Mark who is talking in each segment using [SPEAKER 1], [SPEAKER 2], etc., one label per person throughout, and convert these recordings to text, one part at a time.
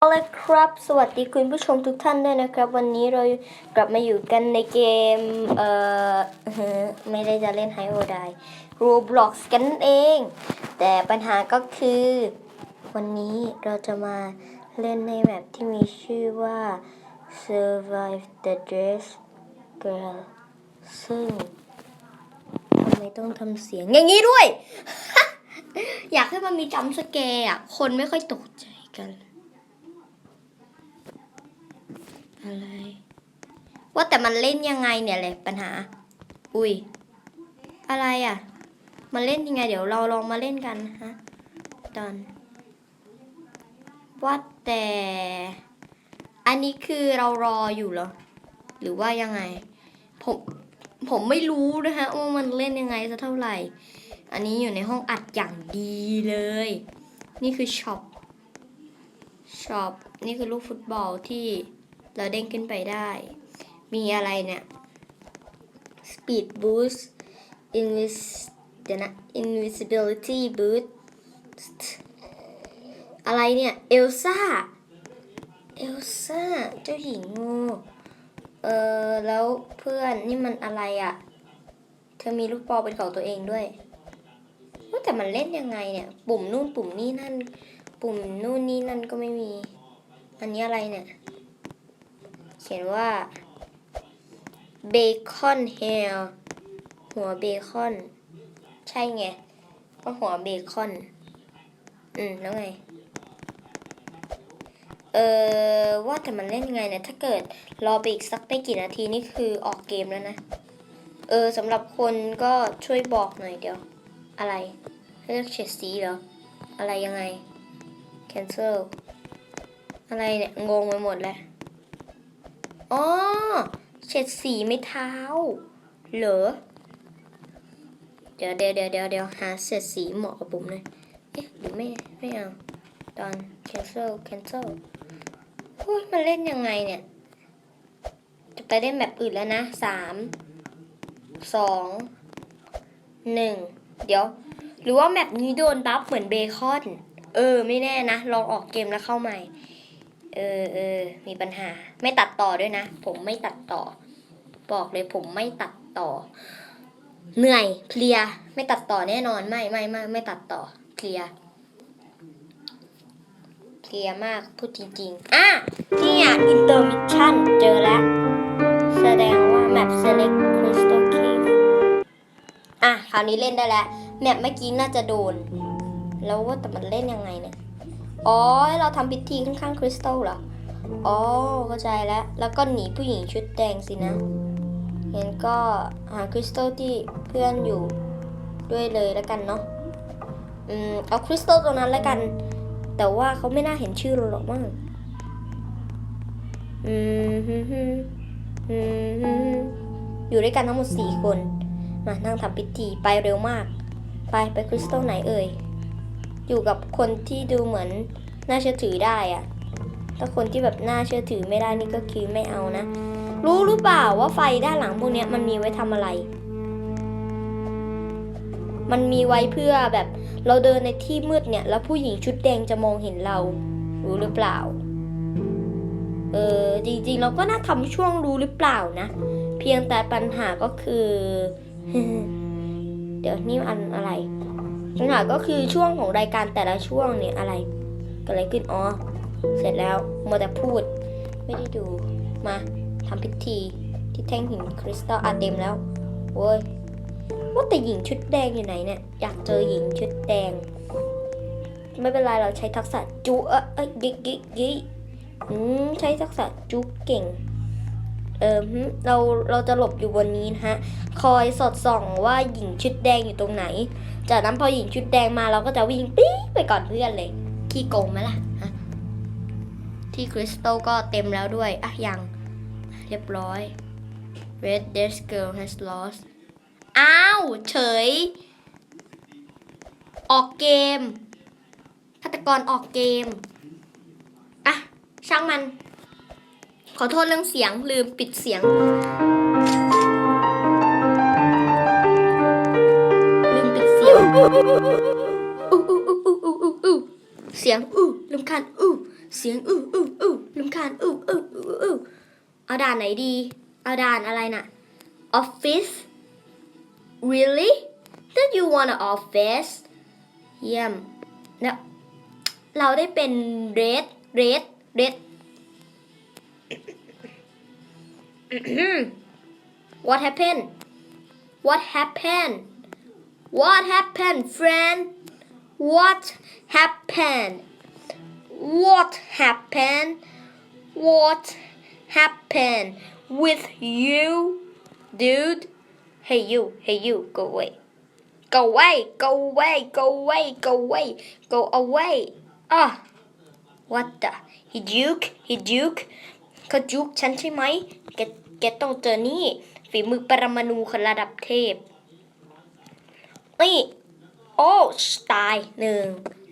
[SPEAKER 1] เอาละครับ สวัสดีคุณผู้ชมทุกท่านด้วยนะครับ วันนี้เรากลับมาอยู่กันในเกม เอ่อ ไม่ได้จะเล่นไฮโอได Roblox กันนั่นเอง แต่ปัญหาก็คือ วันนี้เราจะมาเล่นในแมปที่มีชื่อว่า Survive the Dress Girl ซึ่งทำไมต้องทำเสียงอย่างนี้ด้วย อยากให้มันมีจัมป์สแกอะ คนไม่ค่อยตกใจกัน อะไร ว่าแต่มันเล่นยังไงเนี่ยแหละปัญหา อุ้ย อะไรอะ มันเล่นยังไง เดี๋ยวเราลองมาเล่นกันฮะตอน ว่าแต่ อันนี้คือเรารออยู่เหรอ หรือว่ายังไง ผม ผมไม่รู้นะฮะว่ามันเล่นยังไงสักเท่าไหร่ อันนี้อยู่ในห้องอัดอย่างดีเลย นี่คือช็อปช็อปนี่คือลูกฟุตบอลที่ เราเด้งขึ้นไปได้ มีอะไรเนี่ย Speed Boost Invis เดี๋ยวนะ Invisibility Boost อะไรเนี่ย เอลซ่า เอลซ่า เจ้าหญิงงู เออแล้วเพื่อนนี่มันอะไรอะ่ะ เธอมีลูกบอเป็นของตัวเองด้วยว่าแต่มันเล่นยังไงเนี่ย ปุ่มนู่นปุ่มนี่นั่น ปุ่มนู่นนี่นั่นก็ไม่มี อันนี้อะไรเนี่ย เขียนว่าเบคอนเฮลหัวเบคอน ใช่ไง ก็หัวเบคอน อืม แล้วไง เออว่าแต่มันเล่นยังไงนี่ยถ้าเกิดรอไปอีกสักไม่กี่นาทีนี่คือออกเกมแล้วนะ เออสำหรับคนก็ช่วยบอกหน่อยเดี๋ยว อะไร เลือกเฉดสีเหรอ อะไรยังไง cancel อะไรเนี่ย งงไปหมดแล้ว อ๋อเฉดสีไม่เท้า เหรอ เดี๋ยวเดี๋ยวเดี๋ยวเดี๋ยวเดี๋ยวหาเฉดสีเหมาะกับปุ่มเลยเอ๊ะหรือไม่ไม่เอาตอน cancel cancel โอ้ยมันเล่นยังไงเนี่ย จะไปเล่นแบบอื่นแล้วนะสามสองหนึ่งเดี๋ยว หรือว่าแมปนี้โดนบัฟเหมือนเบคอน เออ ไม่แน่นะ ลองออกเกมแล้วเข้าใหม่ เออเออมีปัญหา ไม่ตัดต่อด้วยนะ ผมไม่ตัดต่อ บอกเลยผมไม่ตัดต่อ เหนื่อยเพลีย ไม่ตัดต่อแน่นอน ไม่ไม่ไม่ไม่ตัดต่อเพลียเพลียมากพูดจริงๆ อะนี่อะ intermission เจอแล้ว แสดงว่า map select crystal cave อะ คราวนี้เล่นได้แล้ว แมปเมื่อกี้น่าจะโดน แล้วว่าแต่มันเล่นยังไงเนี่ย อ๋อ เราทำพิธีข้างๆคริสตัลเหรอ อ๋อ เข้าใจแล้ว แล้วก็หนีผู้หญิงชุดแดงสินะงั้นก็หาคริสตัลที่เพื่อนอยู่ด้วยเลยแล้วกันเนาะ อืม เอาคริสตัลตรงนั้นแล้วกัน แต่ว่าเขาไม่น่าเห็นชื่อเราหรอกมั้ง อืมฮึฮึอืมฮึฮึอยู่ด้วยกันทั้งหมดสี่คน มานั่งทำพิธีไปเร็วมาก ไปไปคริสตัลไหนเอ่ย อยู่กับคนที่ดูเหมือนน่าเชื่อถือได้อะถ้าคนที่แบบน่าเชื่อถือไม่ได้นี่ก็คือไม่เอานะ รู้หรือเปล่าว่าไฟด้านหลังพวกเนี้ยมันมีไว้ทำอะไร มันมีไว้เพื่อแบบเราเดินในที่มืดเนี่ย แล้วผู้หญิงชุดแดงจะมองเห็นเรา รู้หรือเปล่า เออจริงๆ เราก็น่าทำช่วงรู้หรือเปล่านะ เพียงแต่ปัญหาก็คือ เดี๋ยวนี่อันอะไร ปัญหาก็คือช่วงของรายการแต่ละช่วงเนี่ยอะไรเกิดอะไรขึ้น อ๋อ เสร็จแล้วมัวแต่พูด ไม่ได้ดู มาทำพิธีที่แท่งหินคริสตัลอาเต็มแล้วโว้ย ว่าแต่หญิงชุดแดงอยู่ไหนเนี่ย อยากเจอหญิงชุดแดง ไม่เป็นไรเราใช้ทักษะจูเอ้ยเอ้ยกิกกิกกิอืม ใช้ทักษะจุเก่ง เออเราเราจะหลบอยู่บนนี้นะฮะ คอยสอดส่องว่าหญิงชุดแดงอยู่ตรงไหน จากนั้นพอหญิงชุดแดงมาเราก็จะวิ่งปี๊ไปก่อนเพื่อนเลย ขี้โกงไหมล่ะฮะที่คริสตัลก็เต็มแล้วด้วย อะยัง เรียบร้อย Red d e a t Girl has lost อ้าว เฉย ออกเกมฆาตกรออกเกม อะ ช่างมัน ขอโทษเรื่องเสียงลืมปิดเสียง ลืมปิดเสียงอู้อู้อู้อู้อู้อู้อู้เสียงอู้ลำคาญอู้เสียงอู้อู้อู้ลำคาญอู้อู้อู้อู้เอาด่านไหนดี เอาด่านอะไรน่ะ office really that you want an office เยี่ยมแล้วเราได้เป็น red red red what happened? What happened? What happened friend? What happened? What happened? What happened with you dude? Hey you hey you go away. Go away go away go away go away go away. Ah what the? He duke he duke เขาจุกฉันใช่ไหมแกแกต้องเจอนี่ ฝีมือปรมาณูคนระดับเทพนี่โอ้ตายหนึ่ง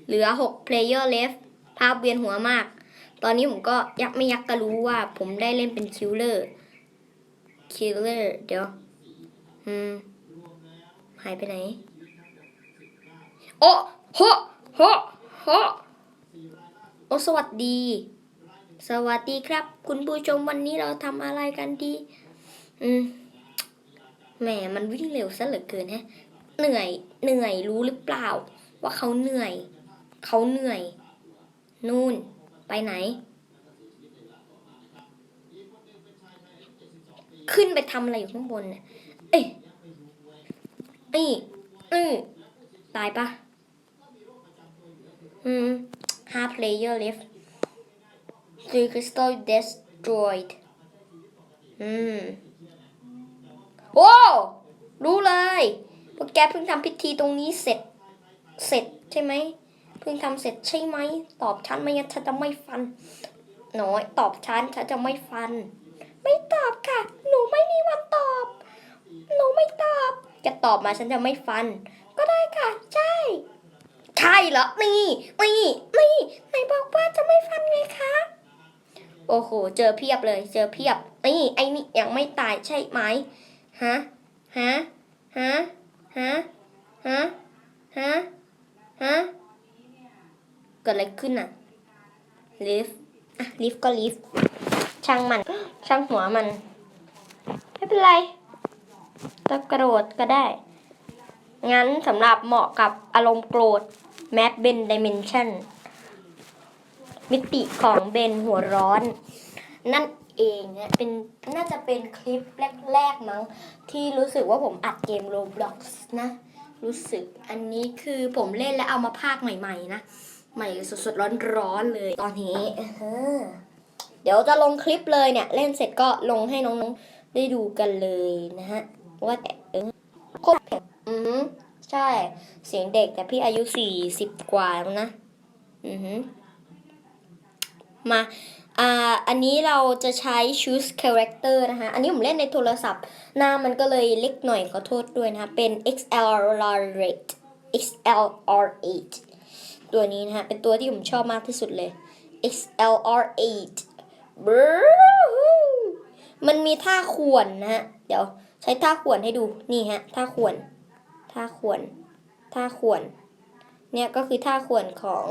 [SPEAKER 1] เหลือหก player left ภาพเวียนหัวมาก ตอนนี้ผมก็ยักไม่ยักก็รู้ว่าผมได้เล่นเป็นคิลเลอร์คิลเลอร์เดี๋ยว อืม หายไปไหน โอ้โหโหโหโอ้สวัสดี สวัสดีครับ คุณผู้ชมวันนี้เราทำอะไรกันดี อืมแหมมันวิ่งเร็วซะเหลือเกินฮะ เหนื่อย เหนื่อยรู้หรือเปล่า ว่าเขาเหนื่อย เขาเหนื่อย นู่น ไปไหน ขึ้นไปทำอะไรอยู่ข้างบนเนี่ยเอ้ยเอ้ยอือตายปะอืมห้า player left three crystal destroyed อืมโอ้รู้เลยพวกแกเพิ่งทำพิธีตรงนี้เสร็จ เสร็จใช่ไหม เพิ่งทำเสร็จใช่ไหม ตอบฉันไม่งั้นฉันจะไม่ฟัน น้อย ตอบฉันฉันจะไม่ฟัน ไม่ตอบค่ะ หนูไม่มีวันตอบ หนูไม่ตอบ จะตอบมาฉันจะไม่ฟัน ก็ได้ค่ะ ใช่ ใช่เหรอ นี่ นี่ นี่ไหนบอกว่าจะไม่ฟันไงคะ โอ้โห เจอเพียบเลย เจอเพียบ นี่ไอ้นี่ยังไม่ตายใช่ไหมฮะ ฮะ ฮะ ฮะ ฮะ ฮะ ฮะ เกิดอะไรขึ้นอะ ลิฟต์อะ ลิฟต์ก็ลิฟต์ช่างมัน ช่างหัวมัน ไม่เป็นไรจะกระโดดก็ได้ งั้นสำหรับเหมาะกับอารมณ์โกรธ Mad Ben Dimension มิ มิติของเบนหัวร้อน นั่นเองเนี่ยเป็นน่าจะเป็นคลิปแรกๆมั้งที่รู้สึกว่าผมอัดเกม Roblox นะ รู้สึกอันนี้คือผมเล่นแล้วเอามาพากใหม่ๆนะ ใหม่สดๆร้อนๆเลยตอนนี้เดี๋ยวจะลงคลิปเลยเนี่ย เล่นเสร็จก็ลงให้น้องๆได้ดูกันเลยนะฮะว่าแต่เออคตรแข็งอือหือใช่ เสียงเด็กแต่พี่อายุสี่สิบกว่าแล้วนะ อือหือ มาอ่าอันนี้เราจะใช้ choose character นะคะอันนี้ผมเล่นในโทรศัพท์ หน้ามันก็เลยเล็กหน่อยขอโทษด้วยนะคะเป็น XLR8 XLR8 ตัวนี้นะคะเป็นตัวที่ผมชอบมากที่สุดเลย XLR8 มันมีท่าขวนนะฮะ เดี๋ยวใช้ท่าขวนให้ดู นี่ฮะ ท่าขวน ท่าขวน ท่าขวน เนี่ยก็คือท่าขวนของ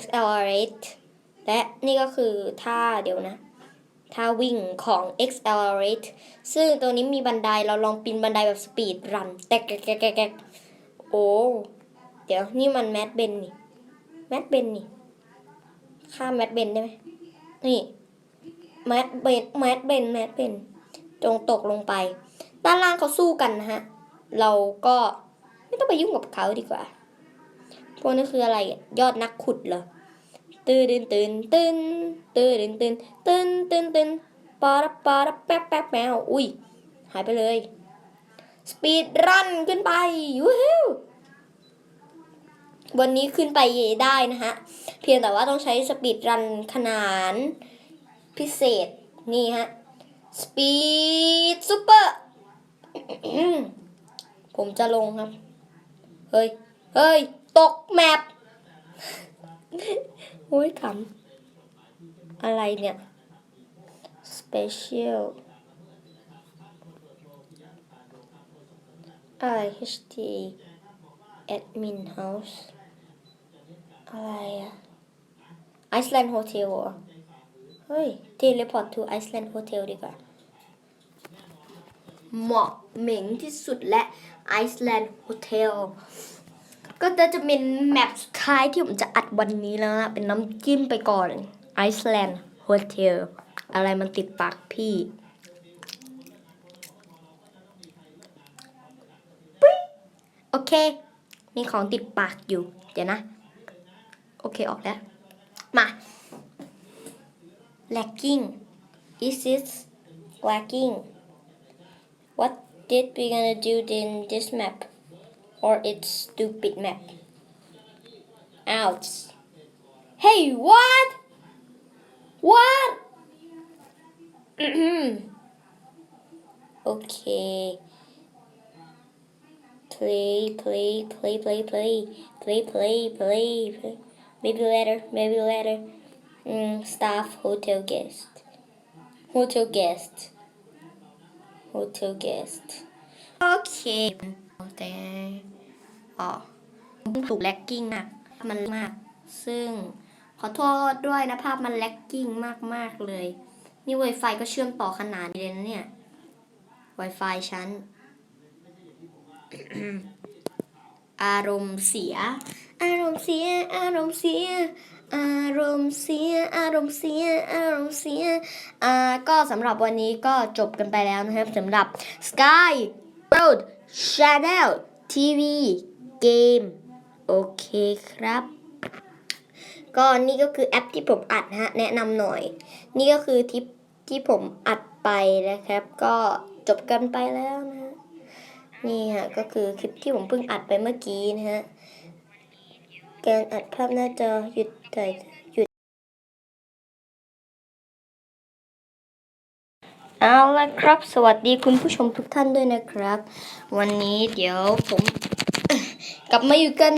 [SPEAKER 1] XLR8 และนี่ก็คือท่าเดี๋ยวนะท่าวิ่งของ XLR8 ซึ่งตัวนี้มีบันไดเราลองปีนบันไดแบบสปีดรันแตกแกกแกกแกกแกกโอ้เดี๋ยวนี่มันแมดเบนนี่แมดเบนนี่ข้ามแมดเบนได้ไหมนี่แมดเบนแมดเบนแมดเบนจงตกลงไป ด้านล่างเขาสู้กันนะฮะ เราก็ไม่ต้องไปยุ่งกับเขาดีกว่า พวกนี้คืออะไร ยอดนักขุดเหรอ ตื่นตื่นตื่นตื่นตื่นตื่นตื่นตื่นตื่นปาระปาระแป๊บแป๊บแมวอุ้ยหายไปเลยสปีดรันขึ้นไปยูฮูวันนี้ขึ้นไปได้นะฮะ เพียงแต่ว่าต้องใช้สปีดรันขนานพิเศษนี่ฮะสปีดซูเปอร์ผมจะลงครับ เฮ้ย เฮ้ย ตกแมป โอ้ยขำอะไรเนี่ย special IHT admin house อะไรอะ Iceland Hotel เหรอเฮ้ย teleport to Iceland Hotel ดีกว่า เหมาะเหม่งที่สุดและ Iceland Hotel ก็จะเป็นแมปสุดท้ายที่ผมจะอัดวันนี้แล้วนะ เป็นน้ำจิ้มไปก่อน Iceland Hotel อะไรมันติดปากพี่โอเค มีของติดปากอยู่ เดี๋ยวนะ โอเคออกแล้ว มา lagging is this lagging what did we gonna do in this map or its stupid map. Ouch. Hey what? What? Okay. Play, play, play, play, play, play, play, play, play. Maybe later, maybe later. Mm, staff, hotel guest, hotel guest, hotel guest. Okay. แต่อ๋อถูกแลกกิ้งมากมันมาก ซึ่งขอโทษด้วยนะภาพมันแลกกิ้งมากๆเลย นี่ Wi-Fi ก็เชื่อมต่อขนาดนี้เลยนะเนี่ย Wi-Fi ฉันอารมณ์เสีย อารมณ์เสีย อารมณ์เสีย อารมณ์เสีย อารมณ์เสีย อารมณ์เสีย อ่า ก็สำหรับวันนี้ก็จบกันไปแล้วนะครับสำหรับ Sky Road Channel TV Game โอเคครับ ก็นี่ก็คือแอปที่ผมอัดนะฮะ แนะนำหน่อย นี่ก็คือทิปที่ผมอัดไปนะครับ ก็จบกันไปแล้วนะนี่ฮะ ก็คือคลิปที่ผมเพิ่งอัดไปเมื่อกี้นะฮะ การอัดภาพหน้าจอหยุดถ่าย เอาละครับ สวัสดีคุณผู้ชมทุกท่านด้วยนะครับ วันนี้เดี๋ยวผม กลับมาอยู่กัน